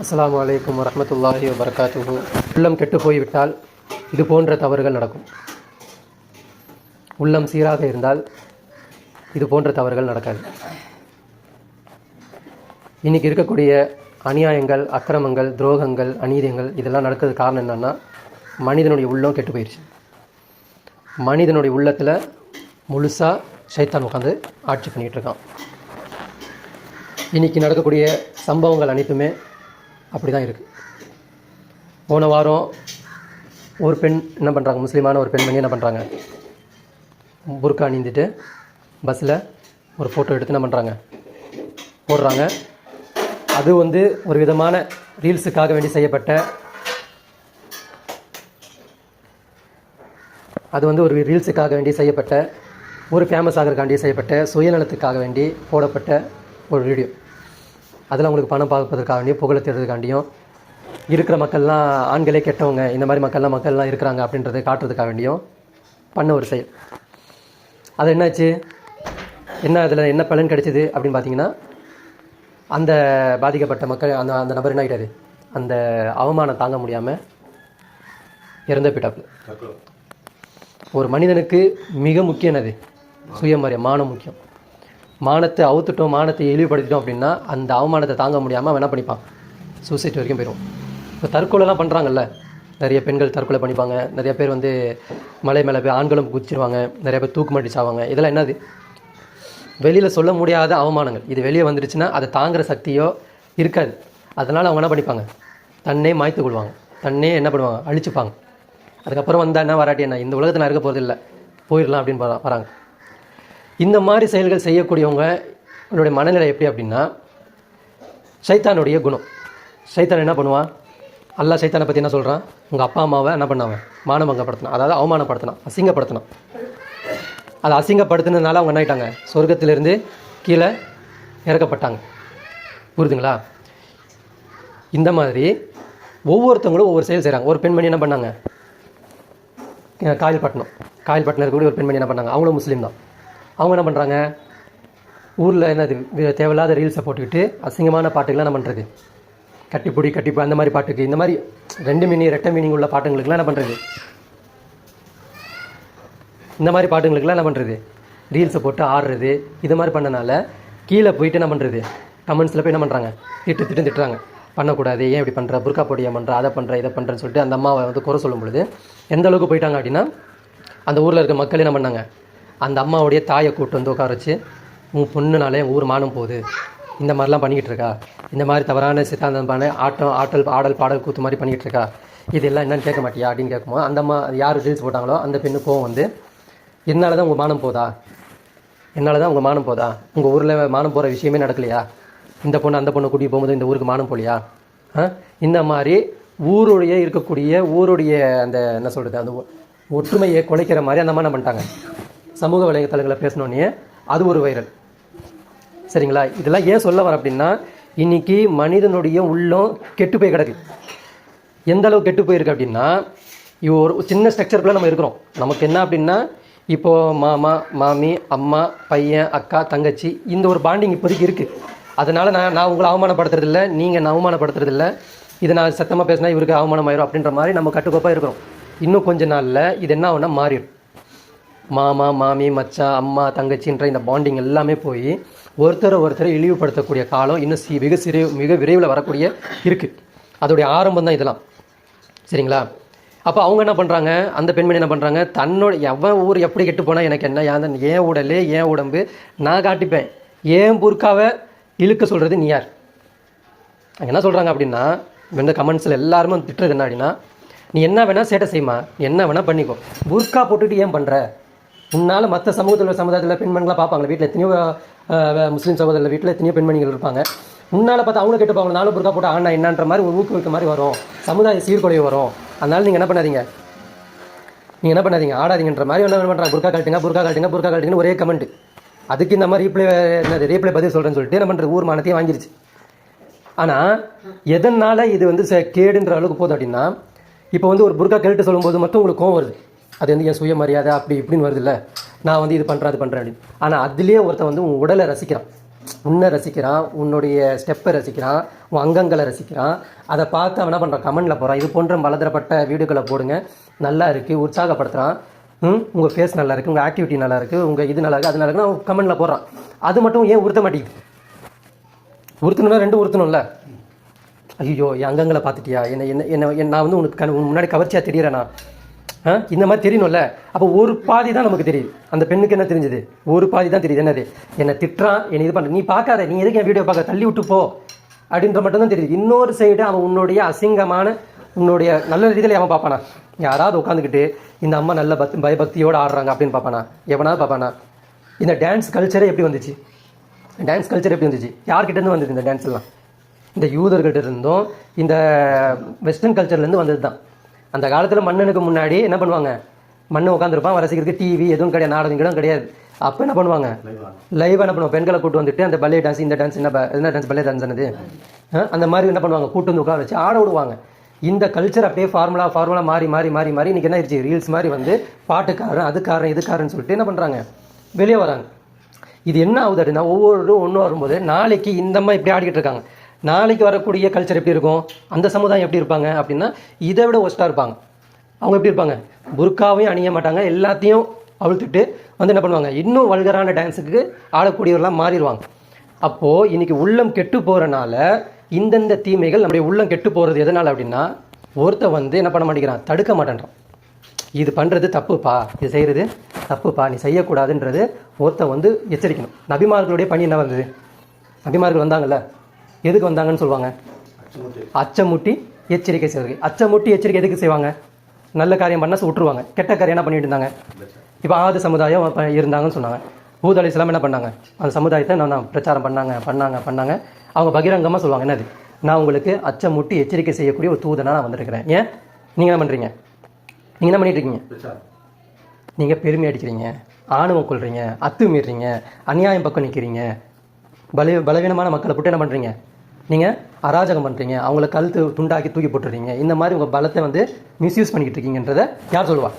அஸ்லாம் வலைக்கம் வரமத்துல்லாஹி வபரகாத்துஹு. உள்ளம் கெட்டு போய்விட்டால் இது போன்ற தவறுகள் நடக்கும். உள்ளம் சீராக இருந்தால் இது போன்ற தவறுகள் நடக்காது. இன்னைக்கு இருக்கக்கூடிய அநியாயங்கள் அக்கிரமங்கள் துரோகங்கள் அநீதியங்கள் இதெல்லாம் நடக்கிறதுக்கு காரணம் என்னென்னா மனிதனுடைய உள்ளம் கெட்டு போயிடுச்சு மனிதனுடைய உள்ளத்தில் முழுசாக சைத்தான் உட்காந்து ஆட்சி பண்ணிகிட்டு இருக்கான். இன்னைக்கு நடக்கக்கூடிய சம்பவங்கள் அனைத்துமே அப்படி தான் இருக்குது போன வாரம் ஒரு பெண் என்ன பண்ணுறாங்க முஸ்லீமான ஒரு பெண்மணி என்ன பண்ணுறாங்க புர்கா அணிந்துட்டு பஸ்ஸில் ஒரு ஃபோட்டோ எடுத்து என்ன பண்ணுறாங்க போடுறாங்க. அது வந்து ஒரு விதமான ரீல்ஸுக்காக வேண்டி செய்யப்பட்ட அது வந்து ஒரு ரீல்ஸுக்காக வேண்டி செய்யப்பட்ட ஒரு ஃபேமஸ் ஆகிறதுக்காண்டி செய்யப்பட்ட சுயநலத்துக்காக வேண்டி போடப்பட்ட ஒரு வீடியோ அதில் அவங்களுக்கு பணம் பார்ப்பதற்காக வேண்டியும் புகழ தேடுறதுக்காண்டியும் இருக்கிற மக்கள்லாம் ஆண்களே கெட்டவங்க இந்த மாதிரி மக்கள்லாம் மக்கள்லாம் இருக்கிறாங்க அப்படின்றத காட்டுறதுக்காக வேண்டியும் பண்ண ஒரு செயல். அது என்னாச்சு? என்ன அதில் என்ன பலன் கிடைச்சிது அப்படின்னு பார்த்தீங்கன்னா அந்த பாதிக்கப்பட்ட மக்கள் அந்த அந்த நபர் என்ன ஆகிட்டாரு அந்த அவமானம் தாங்க முடியாமல் இறந்து போயிட்டாப்புல. ஒரு மனிதனுக்கு மிக முக்கியனது சுயமரியாதை மானம் முக்கியம். மானத்தை அவுத்துட்டோம் மானத்தை இழிவுபடுத்திட்டோம் அப்படின்னா அந்த அவமானத்தை தாங்க முடியாமல் அவன் என்ன பண்ணிப்பான்? சூசைட் வரைக்கும் போயிடும் இப்போ தற்கொலைலாம் பண்ணுறாங்கல்ல நிறைய பெண்கள் தற்கொலை பண்ணிப்பாங்க. நிறைய பேர் வந்து மலை மேலே போய் ஆண்களும் குதிச்சிருவாங்க. நிறைய பேர் தூக்கு மாட்டி சாவாங்க. இதெல்லாம் என்னது? வெளியில் சொல்ல முடியாத அவமானங்கள். இது வெளியே வந்துடுச்சுன்னா அதை தாங்குகிற சக்தியோ இருக்காது. அதனால் அவங்க என்ன பண்ணிப்பாங்க? தன்னே மாய்த்து கொள்வாங்க. தன்னே என்ன பண்ணுவாங்க? அழிச்சுப்பாங்க. அதுக்கப்புறம் வந்தால் என்ன வராட்டி என்ன? இந்த உலகத்தில் நான் இருக்க போகிறது இல்லை போயிடலாம் அப்படின்னு வராங்க. இந்த மாதிரி செயல்கள் செய்யக்கூடியவங்க உன்னுடைய மனநிலை எப்படி அப்படின்னா சைத்தானுடைய குணம். சைத்தான் என்ன பண்ணுவான் அல்லாஹ் சைத்தானை பற்றி என்ன சொல்கிறான் உங்கள் அப்பா அம்மாவை என்ன பண்ணாவன் மானபங்கப்படுத்தினான். அதாவது அவமானப்படுத்தினான். அசிங்கப்படுத்தினான். அதை அசிங்கப்படுத்தினதுனால அவங்க என்ன ஆகிட்டாங்க சொர்க்கத்திலிருந்து கீழே இறக்கப்பட்டாங்க. புரிதுங்களா இந்த மாதிரி ஒவ்வொருத்தவங்களும் ஒவ்வொரு செயல் செய்கிறாங்க ஒரு பெண்மணி என்ன பண்ணாங்க? காயல்பட்டினம். காயல்பட்டினம் இருக்கக்கூடிய ஒரு பெண்மணி என்ன பண்ணாங்க? அவங்களும் முஸ்லீம் தான். அவங்க என்ன பண்ணுறாங்க ஊரில் என்னது தேவையில்லாத ரீல்ஸை போட்டுக்கிட்டு அசிங்கமான பாட்டுக்கெல்லாம் என்ன பண்ணுறது கட்டிப்பிடி கட்டிப்பு அந்த மாதிரி பாட்டுக்கு. இந்த மாதிரி ரெண்டு மீனிங் ரெட்டை மீனிங் உள்ள பாட்டுங்களுக்குலாம் என்ன பண்ணுறது இந்த மாதிரி பாட்டுங்களுக்குலாம் என்ன பண்ணுறது ரீல்ஸை போட்டு ஆடுறது. இது மாதிரி பண்ணனால கீழே போயிட்டு என்ன பண்ணுறது கமெண்ட்ஸில் போய் என்ன பண்ணுறாங்க திட்டு திட்டு திட்டுறாங்க. பண்ணக்கூடாது. ஏன் இப்படி பண்ணுற புர்கா பொடியை பண்ணுற அதை பண்ணுற இதை பண்ணுறேன்னு சொல்லிட்டு அந்த அம்மாவை வந்து குறை சொல்லும் பொழுது எந்த அளவுக்கு போயிட்டாங்க அப்படின்னா அந்த ஊரில் இருக்க மக்கள் என்ன பண்ணாங்க? அந்த அம்மாவுடைய தாயை கூப்பிட்டு வந்து உட்கார வச்சு உன் பொண்ணுனாலே ஊர் மானம் போகுது. இந்த மாதிரிலாம் பண்ணிக்கிட்டு இருக்கா? இந்த மாதிரி தவறான சித்தாந்தமான ஆட்டம் ஆட்டல் ஆடல் பாடல் கூத்து மாதிரி பண்ணிக்கிட்டு இருக்கா? இதெல்லாம் என்னன்னு கேட்க மாட்டியா? அப்படின்னு கேட்கும்போது அந்த அம்மா யார் ரீல்ஸ் போட்டாங்களோ அந்த பெண்ணு கோவம் வந்து என்னால் தான் உங்கள் மானம் போதா? என்னால் தான் உங்கள் மானம் போதா? உங்கள் ஊரில் மானம் போகிற விஷயமே நடக்கலையா? இந்த பொண்ணு அந்த பொண்ணை கூட்டிகிட்டு போகும்போது இந்த ஊருக்கு மானம் போலியா? இந்த மாதிரி ஊருடைய இருக்கக்கூடிய ஊருடைய அந்த என்ன சொல்கிறது அந்த ஒ- ஒற்றுமையை குலைக்கிற மாதிரி அந்த மாதிரி என்ன பண்ணிட்டாங்க? சமூக வலைத்தளங்களை பேசினோடனே அது ஒரு வைரல். சரிங்களா? இதெல்லாம் ஏன் சொல்ல வரேன் அப்படின்னா இன்னைக்கு மனிதனுடைய உள்ளம் கெட்டு போய் கிடக்கு. எந்த அளவு கெட்டு போயிருக்கு அப்படின்னா ஒரு சின்ன ஸ்ட்ரக்சருக்குள்ளே நம்ம இருக்கிறோம். நமக்கு என்ன அப்படின்னா இப்போது மாமா மாமி அம்மா பையன் அக்கா தங்கச்சி இந்த ஒரு பாண்டிங் இப்போதைக்கு இருக்குது அதனால் நான் நான் உங்களை அவமானப்படுத்துறதில்ல நீங்கள் நான் அவமானப்படுத்துறதில்ல இதை நான் சத்தமாக பேசினா இவருக்கு அவமானம் ஆயிரும் அப்படின்ற மாதிரி நம்ம கட்டுக்கோப்பாக இருக்கிறோம். இன்னும் கொஞ்ச நாளில் இது என்ன ஆகும்னா மாறிடும். மாமா மாமி மச்சான் அம்மா தங்கச்சின்ற இந்த பாண்டிங் எல்லாமே போய் ஒருத்தரை ஒருத்தரை இழிவுபடுத்தக்கூடிய காலம் இன்னும் சி மிக சிறு மிக விரைவில் வரக்கூடிய இருக்குது அதோடைய ஆரம்பம் தான் இதெல்லாம். சரிங்களா? அப்போ அவங்க என்ன பண்ணுறாங்க அந்த பெண்மணி என்ன பண்ணுறாங்க தன்னோட எவன் ஊர் எப்படி கெட்டு போனால் எனக்கு என்ன ஏன் ஏன் உடல் ஏன் உடம்பு நான் காட்டிப்பேன். ஏன் புர்க்காவை இழுக்க சொல்கிறது நீ யார்? அங்கே என்ன சொல்கிறாங்க அப்படின்னா இந்த கமெண்ட்ஸில் எல்லாருமே திட்டுறது என்ன அப்படின்னா நீ என்ன வேணால் சேட்டை செய்யுமா என்ன வேணால் பண்ணிக்கோ. புர்கா போட்டுட்டு ஏன் பண்ணுற முன்னால் மற்ற சமூகத்தில் சமுதாயத்தில் பெண்மணிகளாக பார்ப்பாங்க வீட்டில் எத்தனையோ முஸ்லீம் சகோதரில் வீட்டில் எத்தனையோ பெண்மணிகள் இருப்பாங்க. உன்னால் பார்த்தா அவங்களும் கெட்டு போவாங்க நானும் புருக்கா போட்டு ஆனா என்னன்ற மாதிரி ஒரு ஊக்குவிக்க மாதிரி வரும். சமுதாய சீர்குலைவு வரும். அதனால் நீங்கள் என்ன பண்ணாதீங்க? நீங்கள் என்ன பண்ணாதீங்க? ஆடாதீங்கன்ற மாதிரி என்ன பண்ணுறாங்க புர்கா கழட்டுங்க புர்கா கழட்டுங்க புர்கா கழட்டுங்கன்னு ஒரே கமெண்ட் அதுக்கு இந்த மாதிரி ரீப்ளை என்னது ரீப்ளை பதில் சொல்கிறேன்னு சொல்லிட்டு என்ன பண்ணுறது ஊர் மானத்தையும் வாங்கிருச்சு. ஆனால் எதனால் இது வந்து கேடுன்ற அளவுக்கு போகுது அப்படின்னா இப்போ வந்து ஒரு புர்கா கேட்டு சொல்லும்போது மட்டும் உங்களுக்கு கோவம் வருது. அது வந்து என் சுயமரியாதை அப்படி இப்படின்னு வருது இல்லை நான் வந்து இது பண்ணுறேன் அது பண்ணுறேன் அப்படின்னு. ஆனால் அதுலேயே ஒருத்தன் வந்து உன் உடலை ரசிக்கிறான். உன்னை ரசிக்கிறான் உன்னுடைய ஸ்டெப்பை ரசிக்கிறான் உன் அங்கங்களை ரசிக்கிறான். அதை பார்த்து அவன் என்ன பண்ணுறான் கமெண்டில் போகிறான் இது போன்ற பலதரப்பட்ட வீடியோக்களை போடுங்க. நல்லா இருக்குது உற்சாகப்படுத்துகிறான் ம் உங்கள் ஃபேஸ் நல்லா இருக்குது உங்கள் ஆக்டிவிட்டி நல்லா இருக்குது உங்கள் இது நல்லா இருக்குது அது நல்லா இருக்குன்னு அவன் கமெண்டில் போடுறான். அது மட்டும் ஏன் உறுத்த மாட்டேங்குது? உறுத்தணும்னா ரெண்டும் உறுத்தணும்ல. ஐயோ என் அங்கங்களை பார்த்துட்டியா? என்ன என்ன என்ன நான் வந்து உனக்கு உன் முன்னாடி கவர்ச்சியாக தெரியறேனா? இந்த மாதிரி தெரியணும்ல. அப்போ ஒரு பாதி தான் நமக்கு தெரியுது. அந்த பெண்ணுக்கு என்ன தெரிஞ்சது? ஒரு பாதி தான் தெரியுது. என்னது? என்னை திட்டுறான் என்னை இது பண்ணுற நீ பார்க்காத நீ எதுக்கு என் வீடியோ பார்க்க தள்ளி விட்டு போ. அப்படின்ற மட்டும் தான் தெரியுது. இன்னொரு சைடு அவன் உன்னுடைய அசிங்கமான உன்னுடைய நல்ல ரீதியில் அவன் பார்ப்பானா? யாராவது உட்காந்துக்கிட்டு இந்த அம்மா நல்ல பக்தி பயபக்தியோடு ஆடுறாங்க அப்படின்னு பார்ப்பானா? எவனாவது பார்ப்பானா? இந்த டான்ஸ் கல்ச்சரே எப்படி வந்துச்சு? டான்ஸ் கல்ச்சர் எப்படி வந்துச்சு? யார்கிட்டேருந்து வந்தது இந்த டான்ஸ் எல்லாம்? இந்த யூதர்கிட்ட இருந்தும் இந்த வெஸ்டர்ன் கல்ச்சர்லேருந்து வந்தது தான் அந்த காலத்தில் மன்னனுக்கு முன்னாடி என்ன பண்ணுவாங்க? மண்ணு உட்காந்துருப்பான் ரசிக்கிறதுக்கு டிவி எதுவும் கிடையாது. நாடகம் கிடம் கிடையாது. அப்போ என்ன பண்ணுவாங்க? லைவாக என்ன பண்ணுவோம் பெண்களை கூட்டு வந்துட்டு அந்த பல்லே டான்ஸ் இந்த டான்ஸ் என்ன என்ன டான்ஸ் பல்லே டான்ஸ் என்னது? அந்த மாதிரி என்ன பண்ணுவாங்க? கூட்டு வந்து உட்கார வச்சு ஆட விடுவாங்க. இந்த கல்ச்சர் அப்படியே ஃபார்முலா ஃபார்முலா மாறி மாறி மாறி மாறி இன்றைக்கி என்ன ஆயிடுச்சு ரீல்ஸ் மாதிரி வந்து பாட்டுக்காரன் அதுக்காரன் இதுக்காரன்னு சொல்லிட்டு என்ன பண்ணுறாங்க வெளியே வராங்க. இது என்ன ஆகுது அப்படின்னா ஒவ்வொரு ஒன்று வரும்போது நாளைக்கு இந்த மாதிரி இப்படி ஆடிக்கிட்டு இருக்காங்க. நாளைக்கு வரக்கூடிய கல்ச்சர் எப்படி இருக்கும்? அந்த சமுதாயம் எப்படி இருப்பாங்க அப்படின்னா இதை விட ஒஸ்ட்டாக இருப்பாங்க. அவங்க எப்படி இருப்பாங்க? புர்காவையும் அணிய மாட்டாங்க. எல்லாத்தையும் அவிழ்த்துட்டு வந்து என்ன பண்ணுவாங்க? இன்னும் வல்கரான டான்ஸுக்கு ஆடக்கூடியவர்களாக மாறிடுவாங்க. அப்போது இன்னைக்கு உள்ளம் கெட்டு போகிறனால இந்தந்த தீமைகள் நம்முடைய உள்ளம் கெட்டு போகிறது எதனால் அப்படின்னா ஒருத்த வந்து என்ன பண்ண மாட்டேங்கிறான்? தடுக்க மாட்டேன்றான். இது பண்ணுறது தப்புப்பா? இது செய்கிறது தப்புப்பா? நீ செய்யக்கூடாதுன்றது ஒருத்தன் வந்து எச்சரிக்கணும். நபிமார்களுடைய பணி என்ன வந்தது? நபிமார்கள் வந்தாங்கல்ல? எதுக்கு வந்தாங்கன்னு சொல்லுவாங்க? அச்சமுட்டி. எச்சரிக்கை செய்வது அச்சமுட்டி எச்சரிக்கை எதுக்கு செய்வாங்க? நல்ல காரியம் பண்ண விட்டுருவாங்க. கெட்ட காரியம் என்ன பண்ணிட்டு இருந்தாங்க? இப்போ ஆது சமுதாயம் இருந்தாங்கன்னு சொன்னாங்க. ஊத் அலி என்ன பண்ணாங்க? அந்த சமுதாயத்தை நான் பிரச்சாரம் பண்ணாங்க பண்ணாங்க பண்ணாங்க. அவங்க பகிரங்கமாக சொல்லுவாங்க. என்னது? நான் உங்களுக்கு அச்சமுட்டி எச்சரிக்கை செய்யக்கூடிய ஒரு தூதனா நான் வந்திருக்கிறேன். ஏன்? நீங்கள் என்ன பண்ணுறீங்க நீங்கள் என்ன பண்ணிட்டு இருக்கீங்க? நீங்கள் பெருமை அடிக்கிறீங்க ஆணவம் கொள்றீங்க அத்துமீறீங்க அநியாயம் பக்கம் நிற்கிறீங்க பல பலவீனமான மக்களை போட்டு என்ன பண்ணுறீங்க நீங்கள் அராஜகம் பண்ணுறீங்க அவங்கள கழுத்து துண்டாக்கி தூக்கி போட்டுறீங்க. இந்த மாதிரி உங்கள் பலத்தை வந்து மிஸ்யூஸ் பண்ணிக்கிட்டு இருக்கீங்கன்றதை யார் சொல்லுவா?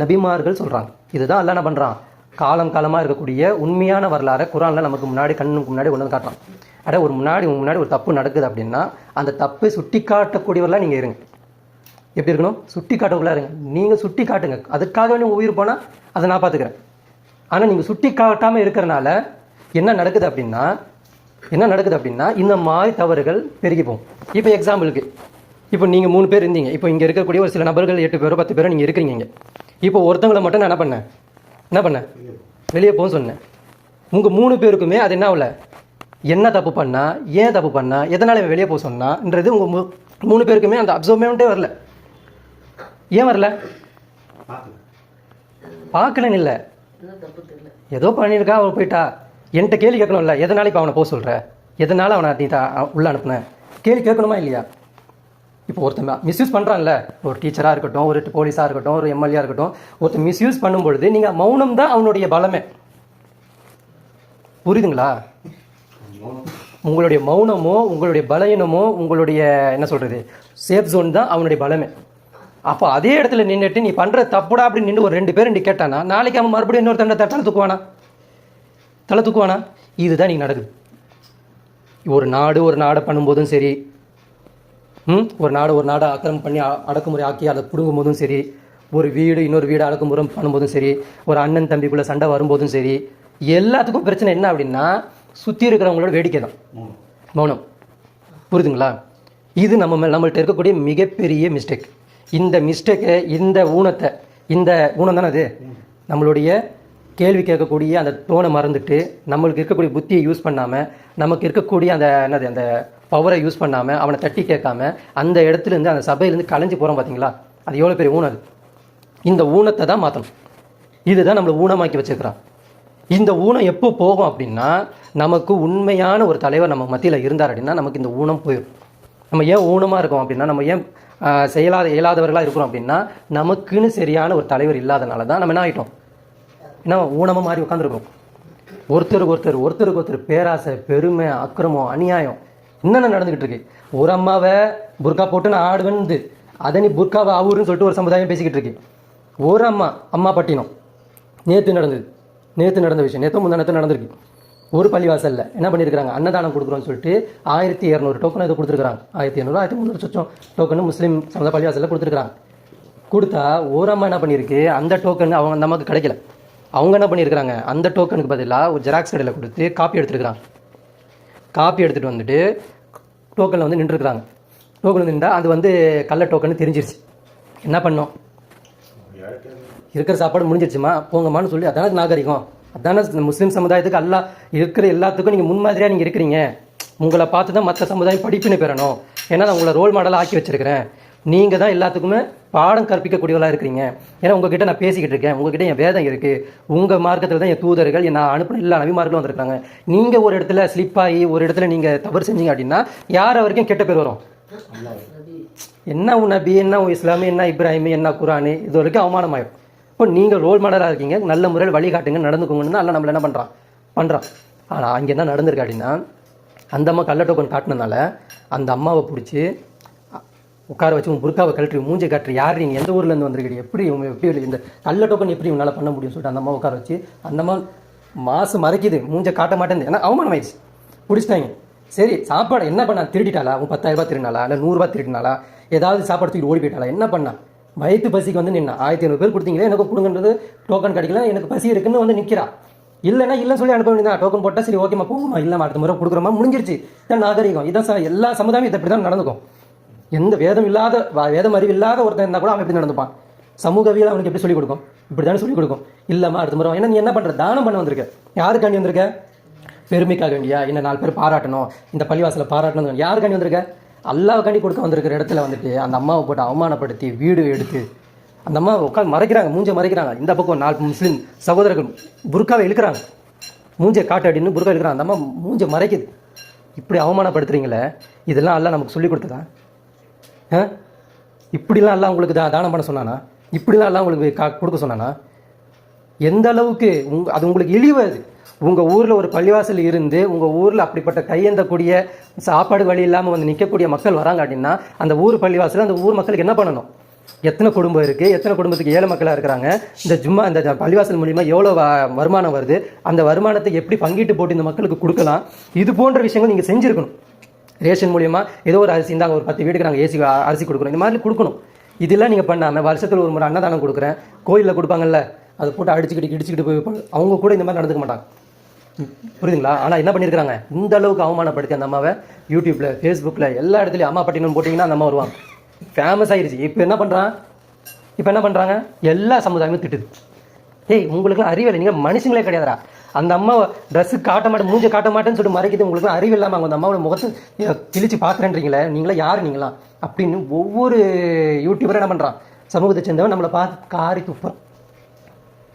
நபிமார்கள் சொல்கிறாங்க இதுதான் அல்லாஹ் என்ன பண்ணுறான் காலம் காலமாக இருக்கக்கூடிய உண்மையான வரலாறை குரானில் நமக்கு முன்னாடி கண்ணுக்கு முன்னாடி கொண்டு வந்து காட்டுறான். அட ஒரு முன்னாடி முன்னாடி ஒரு தப்பு நடக்குது அப்படின்னா அந்த தப்பை சுட்டி காட்டக்கூடியவரெலாம் நீங்கள் இருங்க. எப்படி இருக்கணும்? சுட்டி காட்டக்குள்ளே இருங்க. நீங்கள் சுட்டி காட்டுங்க அதுக்காக நீங்கள் உயிர் போனால் அதை நான் பார்த்துக்கிறேன். ஆனால் நீங்கள் சுட்டி காட்டாமல் இருக்கிறனால என்ன நடக்குது அப்படின்னா என்ன நடக்குது அப்படின்னா இந்த மாதிரி தவறுகள் பெருகி போகும். இப்போ எக்ஸாம்பிளுக்கு இப்போ நீங்கள் மூணு பேர் இருந்தீங்க. இப்போ இங்கே இருக்கக்கூடிய ஒரு சில நபர்கள் எட்டு பேரோ பத்து பேரோ நீங்கள் இருக்கிறீங்க இங்கே. இப்போ ஒருத்தவங்களை மட்டும் நான் என்ன பண்ணேன்? என்ன பண்ணேன்? வெளியே போக சொன்னேன். உங்கள் மூணு பேருக்குமே அது என்ன ஆகல? என்ன தப்பு பண்ணா ஏன் தப்பு பண்ணா எதனால் இவன் வெளியே போக சொன்னான்றது உங்கள் மூணு பேருக்குமே அந்த அப்சர்வ்மெண்ட்டே வரல. ஏன் வரல? பார்க்கலன்னு இல்லை. ஏதோ பண்ணியிருக்கா அவள் போயிட்டா. என்கிட்ட கேள்வி கேட்கணும்ல எதனால இப்போ அவனை போக சொல்கிற எதனால அவனை நீ தான் உள்ளே அனுப்புன? கேள்வி கேட்கணுமா இல்லையா? இப்போ ஒருத்தன் மிஸ்யூஸ் பண்ணுறான்ல ஒரு டீச்சராக இருக்கட்டும் ஒரு போலீஸாக இருக்கட்டும் ஒரு எம்எல்ஏ இருக்கட்டும் ஒருத்தன் மிஸ்யூஸ் பண்ணும்பொழுது நீங்கள் மௌனம் தான் அவனுடைய பலமே. புரியுதுங்களா? உங்களுடைய மௌனமோ உங்களுடைய பலவீனமோ உங்களுடைய என்ன சொல்கிறது சேஃப் ஜோன் தான் அவனுடைய பலமே. அப்போ அதே இடத்துல நின்றுட்டு நீ பண்ணுற தப்புடா அப்படின்னு நின்று ஒரு ரெண்டு பேர் ரெண்டு கேட்டானா நாளைக்கு அவன் மறுபடியும் இன்னொரு தண்டை தலை தூக்குவானா? தலை தூக்குவானா? இதுதான் நீங்கள் நடக்குது. ஒரு நாடு ஒரு நாடை பண்ணும்போதும் சரி ம் ஒரு நாடு ஒரு நாடை அக்கிரமம் பண்ணி அடக்குமுறை ஆக்கி அதை பிடுங்கும் போதும் சரி ஒரு வீடு இன்னொரு வீடு அடக்குமுறை பண்ணும்போதும் சரி ஒரு அண்ணன் தம்பிக்குள்ளே சண்டை வரும்போதும் சரி எல்லாத்துக்கும் பிரச்சனை என்ன அப்படின்னா சுற்றி இருக்கிறவங்களோட வேடிக்கை தான். மௌனம். புரியுதுங்களா? இது நம்ம மேல் நம்மள்ட்ட இருக்கக்கூடிய மிகப்பெரிய மிஸ்டேக் இந்த மிஸ்டேக்கை இந்த ஊனத்தை இந்த ஊனம் தானே அது? நம்மளுடைய கேள்வி கேட்கக்கூடிய அந்த டோனை மறந்துட்டு நம்மளுக்கு இருக்கக்கூடிய புத்தியை யூஸ் பண்ணாமல் நமக்கு இருக்கக்கூடிய அந்த என்னது அந்த பவரை யூஸ் பண்ணாமல் அவனை தட்டி கேட்காம அந்த இடத்துலேருந்து அந்த சபையிலேருந்து கலைஞ்சு போகிறோம் பார்த்தீங்களா அது எவ்வளோ பெரிய ஊனம் அது. இந்த ஊனத்தை தான் மாற்றணும் இதுதான் நம்மளை ஊனமாக்கி வச்சிருக்கிறான். இந்த ஊனம் எப்போ போகும் அப்படின்னா நமக்கு உண்மையான ஒரு தலைவர் நம்ம மத்தியில் இருந்தார் அப்படின்னா நமக்கு இந்த ஊனம் போயிடும் நம்ம ஏன் ஊனமாக இருக்கோம் அப்படின்னா நம்ம ஏன் செயலாத இயலாதவர்களாக இருக்கிறோம் அப்படின்னா நமக்குன்னு சரியான ஒரு தலைவர் இல்லாதனால தான் நம்ம என்ன ஆகிட்டோம் என்ன ஊனமாக மாறி உட்காந்துருக்கோம் ஒருத்தருக்கு ஒருத்தர் ஒருத்தருக்கு ஒருத்தர் பேராசை பெருமை அக்கிரமம் அநியாயம் என்னென்ன நடந்துக்கிட்டு இருக்கு? ஒரு அம்மாவை புர்கா போட்டு நான் ஆடுவேன்னு அதை நீ புர்காவை ஆவூருன்னு சொல்லிட்டு ஒரு சமுதாயம் பேசிக்கிட்டு இருக்கு. ஒரு அம்மா அம்மா பட்டினம். நேற்று நடந்தது. நேற்று நடந்த விஷயம். நேற்று முந்தானத்து நடந்திருக்கு. ஒரு பள்ளிவாசல்ல என்ன பண்ணியிருக்காங்க அன்னதானம் கொடுக்குறோன்னு சொல்லிட்டு ஆயிரத்தி இரநூறு டோக்கன் இதை கொடுத்துருக்காங்க ஆயிரத்தி இரநூறு ஆயிரத்தி முந்நூறு லட்சம் டோக்கன் முஸ்லீம் சமுதாய பள்ளிவாசலில் கொடுத்துருக்காங்க கொடுத்தா ஒரு அம்மா என்ன பண்ணியிருக்கு? அந்த டோக்கன் அவங்க அந்த அம்மாவுக்கு கிடைக்கல. அவங்க என்ன பண்ணியிருக்காங்க அந்த டோக்கனுக்கு பதிலாக ஒரு ஜெராக்ஸ் கடையில் கொடுத்து காப்பி எடுத்துருக்குறாங்க. காப்பி எடுத்துகிட்டு வந்துட்டு டோக்கனில் வந்து நின்றுருக்குறாங்க. டோக்கன் நின்றா அது வந்து கள்ள டோக்கன் தெரிஞ்சிருச்சு. என்ன பண்ணோம்? இருக்கிற சாப்பாடு முடிஞ்சிருச்சுமா? போங்கம்மான்னு சொல்லி அதானே நாகரிகம். அதானே முஸ்லீம் சமுதாயத்துக்கு அல்லா இருக்கிற எல்லாத்துக்கும் நீங்கள் முன்மாதிரியாக நீங்கள் இருக்கிறீங்க. உங்களை பார்த்து தான் மற்ற சமுதாயம் படிப்புன்னு பெறணும் ஏன்னா நான் உங்களை ரோல் மாடலாக ஆக்கி வச்சிருக்கிறேன். நீங்கள் தான் எல்லாத்துக்குமே பாடம் கற்பிக்கக்கூடியவளாக இருக்கிறீங்க. ஏன்னா உங்ககிட்ட நான் பேசிக்கிட்டு இருக்கேன். உங்ககிட்ட என் வேதம் இருக்குது உங்கள் மார்க்கத்தில் தான் என் தூதர்கள் நான் அனுப்பின எல்லா நபிமார்களும் வந்திருக்காங்க. நீங்கள் ஒரு இடத்துல ஸ்லிப் ஆகி ஒரு இடத்துல நீங்கள் தவறு செஞ்சீங்க அப்படின்னா யார் வரைக்கும் கெட்ட பேர் வரும்? என்ன உன் நபி என்ன உன் இஸ்லாமி என்ன இப்ராஹிமி என்ன குரானு இது வரைக்கும் அவமானமாயிடும் இப்போ நீங்கள் ரோல் மாடலாக இருக்கீங்க. நல்ல முறையில் வழிகாட்டுங்க நடந்துக்கோங்கன்னு அல்ல நம்மளை என்ன பண்ணுறான் பண்ணுறான் ஆனால் அங்கே என்ன நடந்திருக்கு அப்படின்னா அந்த அம்மா கள்ள டோக்கன் காட்டினதுனால அந்த அம்மாவை பிடிச்சி உட்கார வச்சு உன் புர்காவை கழட்டி மூஞ்சை காட்டுற யார் நீங்கள் எந்த ஊர்லேருந்து வந்திருக்கீங்க? எப்படி இவங்க எப்படி இந்த கள்ள டோக்கன் எப்படி உங்களால் பண்ண முடியும்னு சொல்லிட்டு அந்த அம்மா உட்கார வச்சு அந்த அம்மா மாசு மறைக்குது மூஞ்சை காட்ட மாட்டேன் ஏன்னா அவமானம் ஆயிடுச்சு பிடிச்சிட்டாங்க. சரி சாப்பாடு என்ன பண்ணா? திருடிட்டாளா? உன் பத்தாயிரரூபா திருடினாளா? இல்லை நூறுரூவா திருடினாளா? ஏதாவது சாப்பாடு தூக்கி ஓடி போயிட்டாளா? என்ன பண்ணா? வயிற்று பசிக்கு வந்து நின்னா. ஆயிரத்தி ஐநூறு பேர் கொடுத்தீங்களே எனக்கு கொடுங்கன்றது டோக்கன் கிடைக்கல எனக்கு பசி இருக்குன்னு வந்து நிற்கிறா இல்லைன்னா இல்லை சொல்லி அனுப்ப வேண்டியதான் டோக்கன் போட்டால் சரி ஓகேம்மா போகுமா? இல்லைம்மா அடுத்த முறை கொடுக்குறோமா? முடிஞ்சிருச்சு. இதான் நாகரிகம். இதான் எல்லா சமுதாயம் இதை இப்படி தான் நடந்துக்கும். எந்த வேதம் இல்லாத வேதம் அறிவு இல்லாத ஒருத்தன் இருந்தால் கூட அவன் எப்படி நடந்துப்பான்? சமூகவியல் அவனுக்கு எப்படி சொல்லிக் கொடுக்கும்? இப்படி தானே சொல்லிக் கொடுக்கும். இல்லைம்மா அடுத்த முறை ஏன்னா நீ என்ன பண்ணுற தானம் பண்ண வந்திருக்க. யாருக்காண்டி வந்திருக்க? பெருமைக்காக வேண்டியா? இந்த நாலு பேர் பாராட்டணும். இந்த பள்ளிவாசலை பாராட்டணும் யாருக்காண்டி வந்திருக்க? அல்லாவுக்காண்டி கொடுக்க வந்திருக்கிற இடத்துல வந்துட்டு அந்த அம்மாவை போட்டு அவமானப்படுத்தி வீடு எடுத்து அந்த அம்மா உட்காந்து மறைக்கிறாங்க மூஞ்ச மறைக்கிறாங்க. இந்த பக்கம் நாலு முஸ்லீம் சகோதரர்கள் புர்காவை இழுக்கிறாங்க. மூஞ்சை காட்டு அப்படின்னு புர்கா இழுக்கிறாங்க. அந்த அம்மா மூஞ்ச மறைக்குது. இப்படி அவமானப்படுத்துறீங்களே இதெல்லாம் எல்லாம் நமக்கு சொல்லிக் கொடுத்ததா? இப்படிலாம் எல்லாம் உங்களுக்கு தா தானம் பண்ண சொன்னானா? இப்படிலாம் எல்லாம் உங்களுக்கு கா கொடுக்க சொன்னானா? எந்த அளவுக்கு உங் அது உங்களுக்கு இழிவு அது. உங்கள் ஊரில் ஒரு பள்ளிவாசல் இருந்து உங்கள் ஊரில் அப்படிப்பட்ட கையேந்தக்கூடிய சாப்பாடு வழி இல்லாமல் வந்து நிற்கக்கூடிய மக்கள் வராங்க அப்படின்னா அந்த ஊர் பள்ளிவாசல் அந்த ஊர் மக்களுக்கு என்ன பண்ணணும்? எத்தனை குடும்பம் இருக்குது எத்தனை குடும்பத்துக்கு ஏழை மக்களாக இருக்கிறாங்க? இந்த ஜும்மா இந்த பள்ளிவாசல் மூலிமா எவ்வளோ வருமானம் வருது? அந்த வருமானத்தை எப்படி பங்கிட்டு போட்டு இந்த மக்களுக்கு கொடுக்கலாம்? இது போன்ற விஷயங்கள் நீங்கள் செஞ்சுருக்கணும். ரேஷன் மூலியமாக ஏதோ ஒரு அரிசி இருந்தாங்க ஒரு பத்து வீட்டுக்கு நாங்கள் ஏசி அரிசி கொடுக்குறோம் இந்த மாதிரி கொடுக்கணும். இதெல்லாம் நீங்கள் பண்ணாமல் வருஷத்தில் ஒரு முறை அன்னதானம் கொடுக்குறேன். கோயிலில் கொடுப்பாங்கல்ல அதை போட்டு அடிச்சுக்கிட்டு இடிச்சுக்கிட்டு போய் அவங்க கூட இந்த மாதிரி நடந்துக்க மாட்டாங்க. புரியுதுங்களா? ஆனால் என்ன பண்ணியிருக்காங்க இந்த அளவுக்கு அவமானப்படுத்தி அந்த அம்மாவை யூடியூப்பில் ஃபேஸ்புக்கில் எல்லா இடத்துலையும் அம்மா பட்டினம் போட்டிங்கன்னா அந்த அம்மா வருவாங்க. ஃபேமஸ் ஆயிருச்சு. இப்போ என்ன பண்ணுறான் இப்போ என்ன பண்ணுறாங்க எல்லா சமுதாயமும் திட்டுது. ஏய் உங்களுக்குலாம் அறிவில்லை நீங்கள் மனுஷங்களே கிடையாதுடா. அந்த அம்மா ட்ரெஸ்ஸு காட்ட மாட்டேன் மூஞ்ச காட்ட மாட்டேன்னு சொல்லிட்டு மறைக்குது. உங்களுக்கு அறிவு இல்லாமல் அவங்க அந்த அம்மாவோட முகத்தை கிழிச்சு பார்க்குறேன்றீங்களே நீங்களா யார் நீங்களா? அப்படின்னு ஒவ்வொரு யூடியூபரும் என்ன பண்ணுறான் சமூகத்தை சேர்ந்தவன் நம்மளை பார்த்து காரி துப்புறான்.